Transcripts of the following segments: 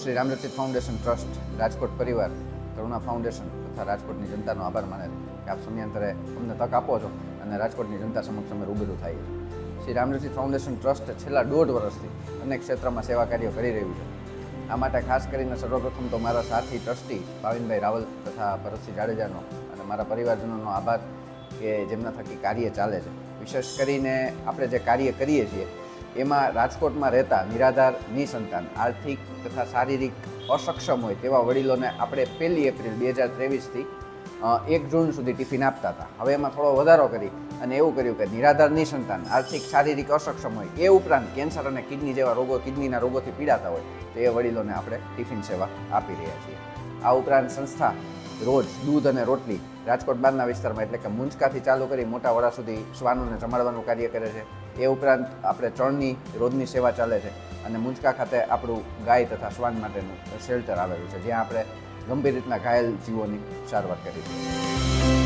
Shri Ramrachit foundation trust Rajkot પરિવાર, Karuna foundation તથા રાજકોટની જનતાનો આભાર માને કે આપ સમયાંતરે અમને તક આપો છો અને રાજકોટની જનતા સમક્ષ અમે રૂબરૂ થાય છે. શ્રી રામરચિત ફાઉન્ડેશન ટ્રસ્ટ છેલ્લા દોઢ વર્ષથી અનેક ક્ષેત્રમાં સેવા કાર્યો કરી રહ્યું છે. આ માટે ખાસ કરીને સર્વપ્રથમ તો મારા સાથી ટ્રસ્ટી ભાવિનભાઈ રાવલ તથા ભરતસિંહ જાડેજાનો અને મારા પરિવારજનોનો આભાર કે જેમના થકી કાર્ય ચાલે છે. વિશેષ કરીને આપણે જે કાર્ય કરીએ છીએ એમાં રાજકોટમાં રહેતા નિરાધાર નિસંતાન, આર્થિક તથા શારીરિક અસક્ષમ હોય તેવા વડીલોને આપણે પહેલી એપ્રિલ બે હજાર ત્રેવીસથી એક જૂન સુધી ટિફિન આપતા હતા. હવે એમાં થોડો વધારો કરી અને એવું કર્યું કે નિરાધાર નિસંતાન, આર્થિક, શારીરિક અસક્ષમ હોય એ ઉપરાંત કેન્સર અને કિડની જેવા રોગો, કિડનીના રોગોથી પીડાતા હોય તો એ વડીલોને આપણે ટિફિન સેવા આપી રહ્યા છીએ. આ ઉપરાંત સંસ્થા રોજ દૂધ અને રોટલી રાજકોટ બહારના વિસ્તારમાં એટલે કે મુંજકાથી ચાલુ કરી મોટા વડા સુધી શ્વાનોને જમાડવાનું કાર્ય કરે છે. એ ઉપરાંત આપણે ચણની રોજની સેવા ચાલે છે અને મુંજકા ખાતે આપણું ગાય તથા શ્વાન માટેનું શેલ્ટર આવેલું છે, જ્યાં આપણે ગંભીર રીતના ઘાયલ જીવોની સારવાર કરી છે.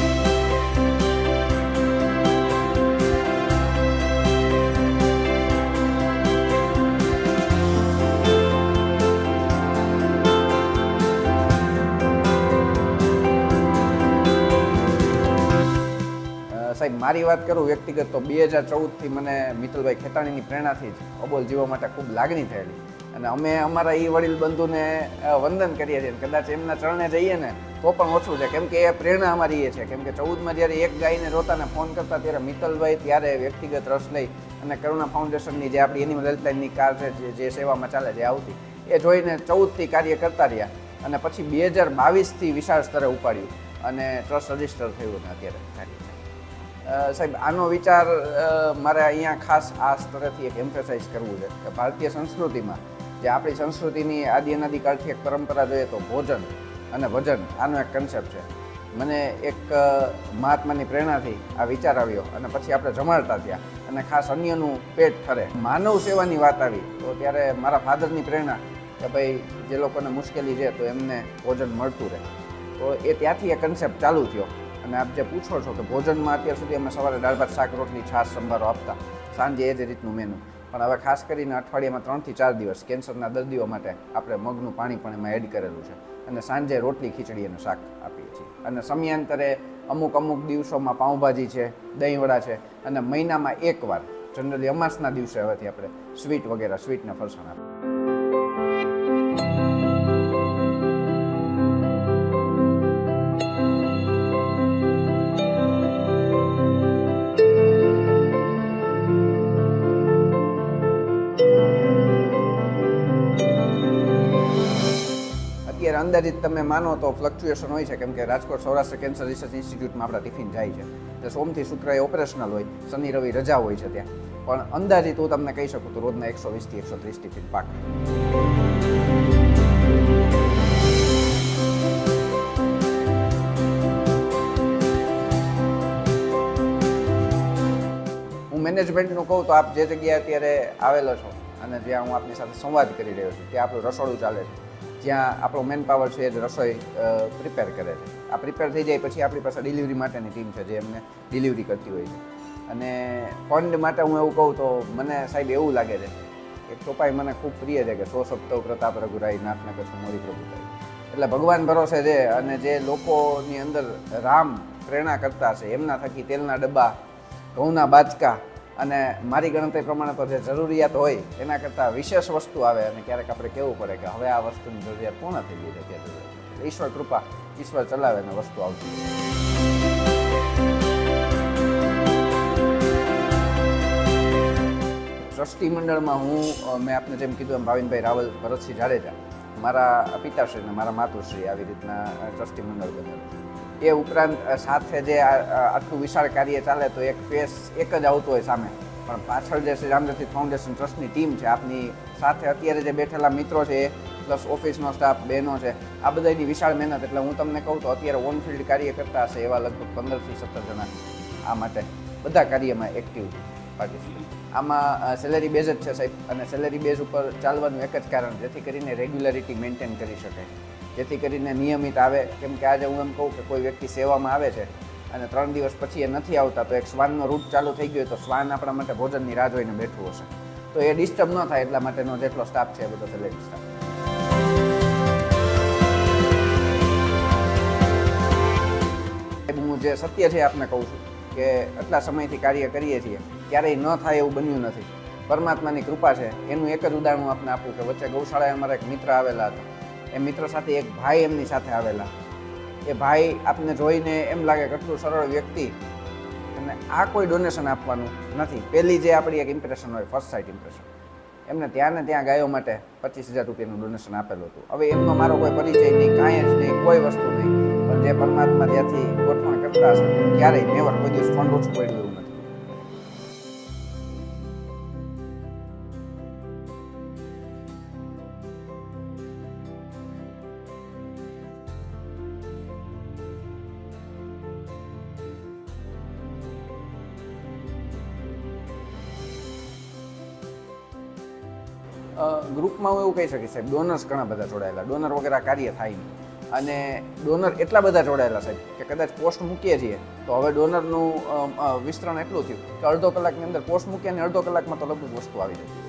સાહેબ, મારી વાત કરું વ્યક્તિગત તો બે હજાર ચૌદથી મને મિત્તલભાઈ ખેતાણીની પ્રેરણાથી જ અબોલ જીવો માટે ખૂબ લાગણી થયેલી. અને અમે અમારા એ વડીલ બંધુને વંદન કરીએ છીએ. કદાચ એમના ચરણે જઈએ ને, તો પણ ઓછું છે. કેમ કે એ પ્રેરણા અમારી એ છે. કેમ કે ચૌદમાં જ્યારે એક ગાયને રોતાને ફોન કરતા ત્યારે મિત્તલભાઈ ત્યારે વ્યક્તિગત રસ લઈ અને કરુણા ફાઉન્ડેશનની જે આપણી એનિમલ હેલ્પલાઇનની કાર છે, જે- સેવામાં ચાલે છે આવતી, એ જોઈને ચૌદથી કાર્ય કરતા રહ્યા. અને પછી બે હજાર બાવીસથી વિશાળ સ્તરે ઉપાડ્યું. અને ટ્રસ્ટ રજિસ્ટર થયું અત્યારે. કાર્ય સાહેબ, આનો વિચાર મારે અહીંયા ખાસ આ સ્તરેથી એક એમ્ફેસાઇઝ કરવું છે કે ભારતીય સંસ્કૃતિમાં જે આપણી સંસ્કૃતિની આદિ અનાદિકાળથી એક પરંપરા જોઈએ તો ભોજન અને વજન આનો એક કન્સેપ્ટ છે. મને એક મહાત્માની પ્રેરણાથી આ વિચાર આવ્યો અને પછી આપણે જમાડતા થયા અને ખાસ અન્યનું પેટ ઠરે માનવ સેવાની વાત આવી તો ત્યારે મારા ફાધરની પ્રેરણા કે ભાઈ, જે લોકોને મુશ્કેલી છે તો એમને ભોજન મળતું રહે. તો એ ત્યાંથી એ કન્સેપ્ટ ચાલુ થયો. અને આપ જે પૂછો છો કે ભોજનમાં અત્યાર સુધી અમે સવારે દાળ, ભાત, શાક, રોટલી, છાશ, સંભારો આપતા, સાંજે એ જ રીતનું મેનુ પણ હવે ખાસ કરીને અઠવાડિયામાં ત્રણથી ચાર દિવસ કેન્સરના દર્દીઓ માટે આપણે મગનું પાણી પણ એમાં એડ કરેલું છે. અને સાંજે રોટલી, ખીચડી અને શાક આપીએ છીએ. અને સમયાંતરે અમુક અમુક દિવસોમાં પાઉંભાજી છે, દહીંવડા છે, અને મહિનામાં એકવાર જનરલી અમાસના દિવસે હવેથી આપણે સ્વીટ વગેરે સ્વીટને ફરસાણ આપીએ. અંદાજિત તમે માનો તો ફ્લક્ચ્યુએશન હોય છે, કેમ કે રાજકોટ સૌરાષ્ટ્ર કેન્સર રિસર્ચ ઇન્સ્ટિટ્યૂટમાં આપણા ટિફિન જાય છે. એટલે સોમથી શુક્ર એ ઓપરેશનલ હોય, શનિ રવિ રજા હોય છે ત્યાં. પણ અંદાજિત હું તમને કહી શકું તો રોજના એકસો વીસથી એકસો ત્રીસ ટિફિન પાક. હું મેનેજમેન્ટનું કહું તો આપ જે જગ્યાએ અત્યારે આવેલો છો અને જ્યાં હું આપની સાથે સંવાદ કરી રહ્યો છું, ત્યાં આપણું રસોડું ચાલે છે. જ્યાં આપણો મેન પાવર છે એ રસોઈ પ્રિપેર કરે છે. આ પ્રિપેર થઈ જાય પછી આપણી પાસે ડિલિવરી માટેની ટીમ છે જે એમને ડિલિવરી કરતી હોય છે. અને ફંડ માટે હું એવું કહું તો મને સાહેબ એવું લાગે છે કે ચોપાઈ મને ખૂબ પ્રિય છે કે સો સપ્તવ પ્રતાપ રઘુરાય, નાથને કચ્છ, મોરી પ્રભુતાઈ એટલે ભગવાન ભરોસે છે અને જે લોકોની અંદર રામ પ્રેરણા કરતા છે, એમના થકી તેલના ડબ્બા, ઘઉંના બાચકા અને મારી ગણતરી પ્રમાણે તો જે જરૂરિયાત હોય, એના કરતાં વિશેષ વસ્તુ આવે અને ક્યારેક આપણે કહેવું પડે કે હવે આ વસ્તુની જરૂરિયાત પૂર્ણ થઈ ગઈ છે ત્યાં ઈશ્વર કૃપા, ઈશ્વર ચલાવે અને વસ્તુ આવતી ટ્રસ્ટી મંડળમાં હું મેં આપને જેમ કીધું એમ ભાવિનભાઈ રાવલ, ભરતસિંહ જાડેજા, મારા પિતાશ્રી અને મારા માતુશ્રી આવી રીતના ટ્રસ્ટી મંડળ બનેલું છે. એ ઉપરાંત સાથે જે આટલું વિશાળ કાર્ય ચાલે તો એક ફેસ એક જ આવતો હોય સામે. પણ પાછળ જે શ્રી રામરથી ફાઉન્ડેશન ટ્રસ્ટની ટીમ છે, આપની સાથે અત્યારે જે બેઠેલા મિત્રો છે, પ્લસ ઓફિસનો સ્ટાફ, બહેનો છે, આ બધાની વિશાળ મહેનત. એટલે હું તમને કહું તો અત્યારે ઓન ફિલ્ડ કાર્ય કરતા હશે એવા લગભગ પંદરથી સત્તર જણા આ માટે બધા કાર્યમાં એક્ટિવ પાર્ટિસિપેટ આમાં સેલેરી બેઝ જ છે સાહેબ. અને સેલેરી બેઝ ઉપર ચાલવાનું એક જ કારણ, જેથી કરીને રેગ્યુલરિટી મેન્ટેન કરી શકાય જેથી કરીને નિયમિત આવે. કેમ કે આજે હું એમ કહું કે કોઈ વ્યક્તિ સેવામાં આવે છે અને ત્રણ દિવસ પછી એ નથી આવતા, તો એક શ્વાનનો રૂટ ચાલુ થઈ ગયો તો શ્વાન આપણા માટે ભોજનની રાહ જોઈને બેઠું હશે. તો એ ડિસ્ટર્બ ન થાય એટલા માટેનો જેટલો સ્ટાફ છે એ બધો સેલેરી સ્ટાફ હું જે સત્ય છે આપને કહું છું કે આટલા સમયથી કાર્ય કરીએ છીએ, ક્યારેય ન થાય એવું બન્યું નથી. પરમાત્માની કૃપા છે. એનું એક જ ઉદાહરણ હું આપને આપું કે વચ્ચે ગૌશાળાએ અમારા એક મિત્ર આવેલા હતા. એ મિત્ર સાથે એક ભાઈ એમની સાથે આવેલા. એ ભાઈ આપને જોઈને એમ લાગે કેટલું સરળ વ્યક્તિ અને આ કોઈ ડોનેશન આપવાનું નથી. પહેલી જે આપણી એક ઇમ્પ્રેશન હોય ફર્સ્ટ સાઇટ ઇમ્પ્રેશન એમને ત્યાં ને ત્યાં ગાયો માટે પચીસ હજાર રૂપિયાનું ડોનેશન આપેલું હતું. હવે એમનો મારો કોઈ પરિચય નહીં, કાંઈ જ નહીં, કોઈ વસ્તુ નહીં. પણ જે પરમાત્મા ત્યાંથી ગોઠવણ કરતા હશે, ક્યારેય નેવર કોઈ દિવસ ફંડ ઓછું પડ્યું નથી. ગ્રુપમાં હું એવું કહી શકીશ, સાહેબ, ડોનર્સ ઘણા બધા જોડાયેલા, ડોનર વગેરે કાર્ય થાય નહીં. અને ડોનર એટલા બધા જોડાયેલા, સાહેબ, કે કદાચ પોસ્ટ મૂકીએ છીએ, તો હવે ડોનરનું વિસ્તરણ એટલું થયું કે અડધો કલાકની અંદર પોસ્ટ મૂકીએ અને અડધો કલાકમાં તો લગભગ વસ્તુ આવી જાય.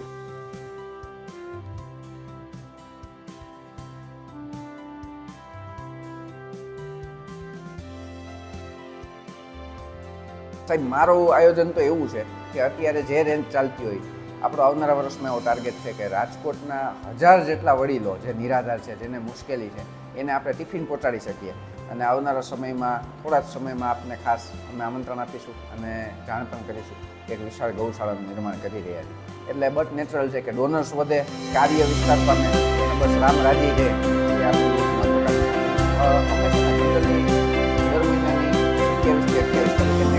સાહેબ, મારું આયોજન તો એવું છે કે અત્યારે જે રેન્જ ચાલતી હોય આપણો આવનારા વર્ષમાં એવો ટાર્ગેટ છે કે રાજકોટના હજાર જેટલા વડીલો જે નિરાધાર છે, જેને મુશ્કેલી છે, એને આપણે ટિફિન પહોંચાડી શકીએ. અને આવનારા સમયમાં, થોડા જ સમયમાં આપને ખાસ અમે આમંત્રણ આપીશું અને જાણ પણ કરીશું કે એક વિશાળ ગૌશાળાનું નિર્માણ કરી રહ્યા છીએ એટલે બટ નેચરલ છે કે ડોનર્સ વધે, કાર્ય વિસ્તાર પામે બસ રામ રાજી છે. અમે છે ને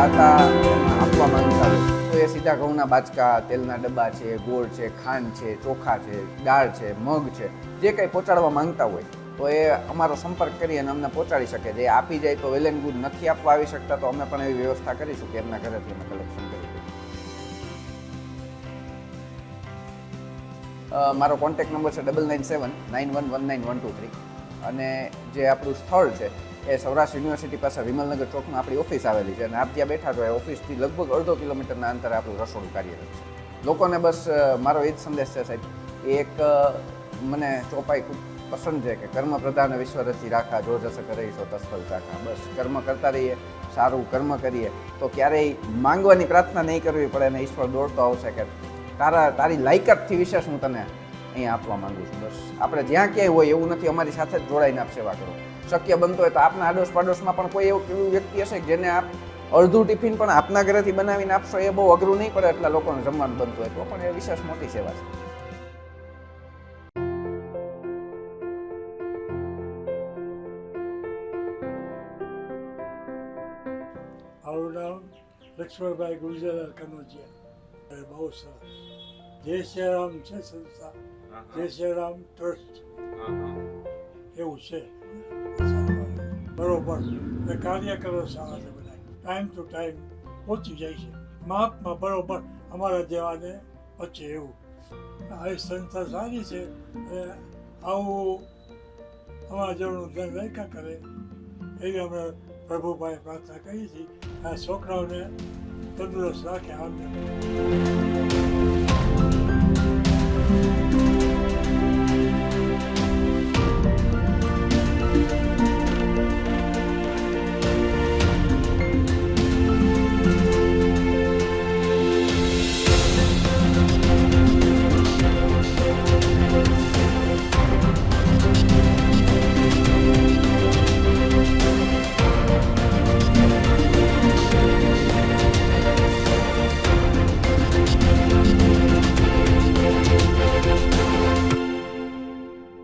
દાતા આપવા માંગતા હોય. તો એ સીધા ઘઉંના બાચકા, તેલના ડબ્બા છે, ગોળ છે, ખાંડ છે, ચોખા છે, દાળ છે, મગ છે, જે કંઈ પહોંચાડવા માંગતા હોય, તો એ અમારો સંપર્ક કરી અને અમને પહોંચાડી શકે. જે આપી જાય તો વેલ એન્ડ ગુડ, નથી આપવા આવી શકતા તો અમે પણ એવી વ્યવસ્થા કરીશું કે એમના ઘરેથી અમે કલેક્શન કરી મારો કોન્ટેક્ટ નંબર છે double nine seven nine one one nine one two three અને જે આપણું સ્થળ છે એ સૌરાષ્ટ્ર યુનિવર્સિટી પાસે વિમલનગર ચોકમાં આપણી ઓફિસ આવેલી છે અને આપ ત્યાં બેઠા છો એ ઓફિસથી લગભગ અડધો કિલોમીટરના અંતરે આપણું રસોડું કાર્યરત છે. લોકોને બસ મારો એ જ સંદેશ છે સાહેબ એક મને ચોપાઈ ખૂબ પસંદ છે કે કર્મ પ્રધાન વિશ્વ રચી રાખા, જો જશે કરે તો તસ્ફલ રાખા બસ, કર્મ કરતા રહીએ, સારું કર્મ કરીએ, તો ક્યારેય માંગવાની પ્રાર્થના નહીં કરવી પડે અને ઈશ્વર દોડતો આવશે કે તારા, તારી લાયકાતથી વિશેષ હું તને અહીંયા આપવા માગું છું. બસ, આપણે જ્યાં ક્યાંય હોય એવું નથી, અમારી સાથે જ જોડાઈને આપ સેવા કરો. શક્ય બનતો હોય તો આપના આડોશ પાડોશમાં પણ કોઈ એવું એવું વ્યક્તિ હશે જેને આપ અડધું ટિફિન પણ આપના ઘરેથી બનાવીને આપશો એ બહુ અઘરું નહીં પડે એટલા લોકોને જમવાનું બનતું હોય તો પણ એ વિશેષ મોટી સેવા છે. મારું નામ લક્ષ્મણભાઈ ગુર્જર કનોજિયા. એ બહુ સરસ. જય શ્રીરામ છે સંસ્થા. જય શ્રીરામ ટ્રસ્ટ. એવું છે. બરોબર. એ કાર્ય કરો સારા છે બધા. ટાઈમ ટુ ટાઈમ પહોંચી જાય છે. માપમાં બરોબર અમારા જેવાને પછી એવું. આ સંસ્થા સારી છે. આવું અમારા જેવું ધ્યાન રાખ્યા કરે. એવી અમે પ્રભુભાઈ પ્રાર્થના કરી હતી. આ છોકરાઓને તંદુરસ્ત રાખે. આમ તેમ.